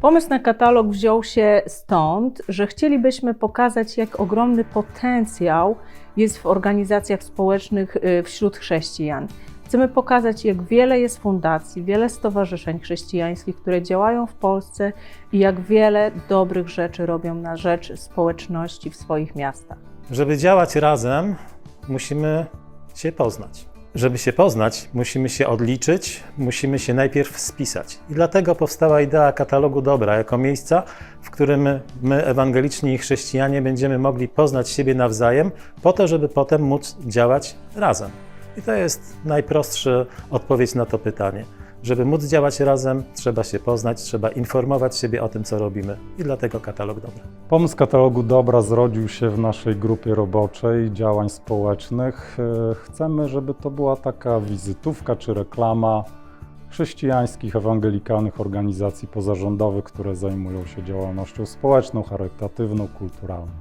Pomysł na katalog wziął się stąd, że chcielibyśmy pokazać, jak ogromny potencjał jest w organizacjach społecznych y, wśród chrześcijan. Chcemy pokazać, jak wiele jest fundacji, wiele stowarzyszeń chrześcijańskich, które działają w Polsce i jak wiele dobrych rzeczy robią na rzecz społeczności w swoich miastach. Żeby działać razem, musimy się poznać. Żeby się poznać, musimy się odliczyć, musimy się najpierw spisać. I dlatego powstała idea katalogu dobra jako miejsca, w którym my, ewangeliczni i chrześcijanie, będziemy mogli poznać siebie nawzajem, po to, żeby potem móc działać razem. I to jest najprostsza odpowiedź na to pytanie. Żeby móc działać razem, trzeba się poznać, trzeba informować siebie o tym, co robimy. I dlatego katalog dobra. Pomysł katalogu dobra zrodził się w naszej grupie roboczej działań społecznych. E, Chcemy, żeby to była taka wizytówka czy reklama chrześcijańskich, ewangelikalnych organizacji pozarządowych, które zajmują się działalnością społeczną, charytatywną, kulturalną.